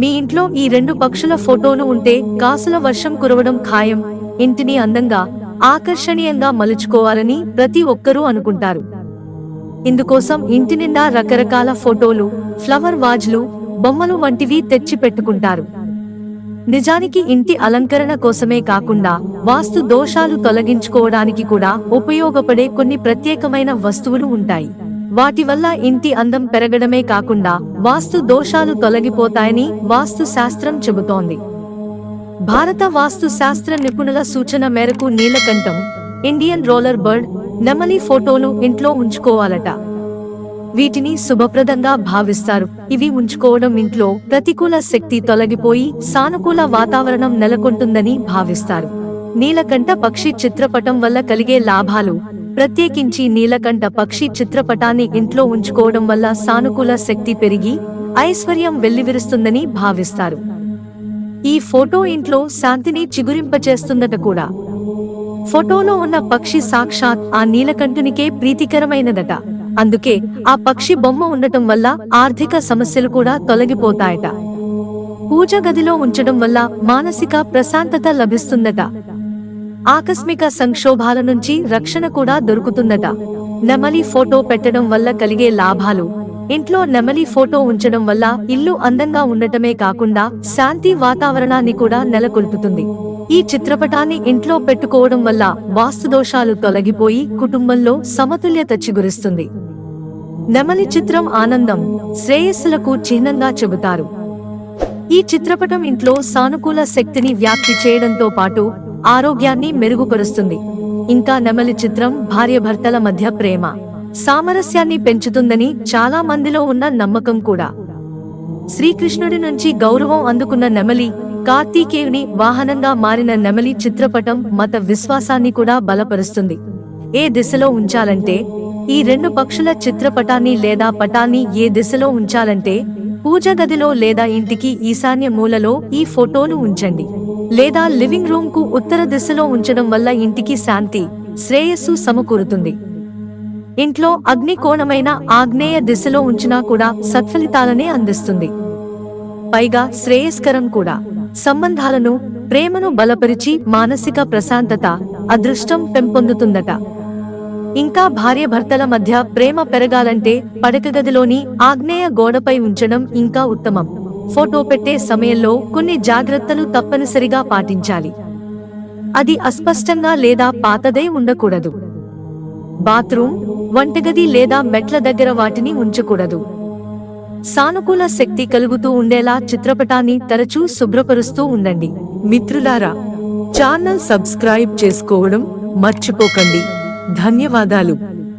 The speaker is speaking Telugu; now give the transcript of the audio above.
మీ ఇంట్లో ఈ రెండు పక్షుల ఫోటోలు ఉంటే కాసుల వర్షం కురవడం ఖాయం. ఇంటిని అందంగా ఆకర్షణీయంగా మలుచుకోవాలని ప్రతి ఒక్కరూ అనుకుంటారు. ఇందుకోసం ఇంటి నిండా రకరకాల ఫోటోలు ఫ్లవర్ వాజ్లు బొమ్మలు వంటివి తెచ్చి పెట్టుకుంటారు నిజానికి ఇంటి అలంకరణ కోసమే కాకుండా వాస్తు దోషాలు తొలగించుకోవడానికి కూడా ఉపయోగపడే కొన్ని ప్రత్యేకమైన వస్తువులు ఉంటాయి. వాటి వల్ల ఇంటి అందం పెరగడమే కాకుండా వాస్తు దోషాలు తొలగిపోతాయని వాస్తు శాస్త్రం చెబుతోంది. భారత వాస్తు శాస్త్ర నిపుణుల సూచన మేరకు నీలకంఠం ఇండియన్ రోలర్ బర్డ్ నెమలి ఫోటోలు ఇంట్లో ఉంచుకోవాలట. వీటిని శుభప్రదంగా భావిస్తారు. ఇవి ఉంచుకోవడం ఇంట్లో ప్రతికూల శక్తి తొలగిపోయి సానుకూల వాతావరణం నెలకొంటుందని భావిస్తారు. నీలకంఠ పక్షి చిత్రపటం వల్ల కలిగే లాభాలు ప్రత్యేకించి నీలకంఠ పక్షి చిత్రపటాన్ని ఇంట్లో ఉంచుకోవడం వల్ల సానుకూల శక్తి పెరిగి ఐశ్వర్యం వెల్లివిరుస్తుందని భావిస్తారు. ఈ ఫోటో ఇంట్లో శాంతిని చిగురింపచేస్తుందట కూడా. ఫోటోలో ఉన్న పక్షి సాక్షాత్ ఆ నీలకంఠునికే ప్రీతికరమైనదట. అందుకే ఆ పక్షి బొమ్మ ఉండటం వల్ల ఆర్థిక సమస్యలు కూడా తొలగిపోతాయట. పూజ గదిలో ఉంచడం వల్ల మానసిక ప్రశాంతత లభిస్తుందట. ఆకస్మిక సంక్షోభాల నుంచి రక్షణ కూడా దొరుకుతుందట నెమలి ఫోటో పెట్టడం వల్ల కలిగే లాభాలు. ఇంట్లో నెమలి ఫోటో ఉంచడం వల్ల ఇల్లు అందంగా ఉండటమే కాకుండా శాంతి వాతావరణాన్ని కూడా నెలకొల్పుతుంది. ఈ చిత్రపటాన్ని ఇంట్లో పెట్టుకోవడం వల్ల వాస్తు దోషాలు తొలగిపోయి కుటుంబంలో సమతుల్యత చిగురిస్తుంది. నెమలి చిత్రం ఆనందం. శ్రేయస్సులకు చిహ్నంగా చెబుతారు. ఈ చిత్రపటం ఇంట్లో సానుకూల శక్తిని వ్యాప్తి చేయడంతో పాటు ఆరోగ్యాన్ని మెరుగుపరుస్తుంది. ఇంకా నెమలి చిత్రం భార్యభర్తల మధ్య ప్రేమ సామరస్యాన్ని పెంచుతుందని చాలా మందిలో ఉన్న నమ్మకం కూడా. శ్రీకృష్ణుడి నుంచి గౌరవం అందుకున్న నెమలి కార్తీకేయుని వాహనంగా మారిన నెమలి చిత్రపటం మత విశ్వాసాన్ని కూడా బలపరుస్తుంది. ఏ దిశలో ఉంచాలంటే ఈ రెండు పక్షుల చిత్రపటాన్ని లేదా పటాన్ని ఏ దిశలో ఉంచాలంటే పూజ గదిలో లేదా ఇంటికి ఈశాన్య మూలలో ఈ ఫోటోను ఉంచండి. లేదా లివింగ్ రూమ్కు ఉత్తర దిశలో ఉంచడం వల్ల ఇంటికి శాంతి శ్రేయస్సు సమకూరుతుంది. ఇంట్లో అగ్నికోణమైన ఆగ్నేయ దిశలో ఉంచినా కూడా సత్ఫలితాలనే అందిస్తుంది. పైగా శ్రేయస్కరం కూడా. సంబంధాలను ప్రేమను బలపరిచి మానసిక ప్రశాంతత అదృష్టం పెంపొందుతుందట. ఇంకా భార్యభర్తల మధ్య ప్రేమ పెరగాలంటే పడకగదిలోని ఆగ్నేయ గోడపై ఉంచడం ఇంకా ఉత్తమం. ఫోటో పెట్టే సమయంలో కొన్ని జాగ్రత్తలు తప్పనిసరిగా పాటించాలి. అది అస్పష్టంగా లేదా పాతదై ఉండకూడదు. బాత్రూమ్ వంటగది లేదా మెట్ల దగ్గర వాటిని ఉంచకూడదు. సానుకూల శక్తి కలుగుతూ ఉండేలా చిత్రపటాన్ని తరచూ శుభ్రపరుస్తూ ఉండండి. మిత్రులారా ఛానల్ సబ్స్క్రైబ్ చేసుకోవడం మర్చిపోకండి. ధన్యవాదాలు.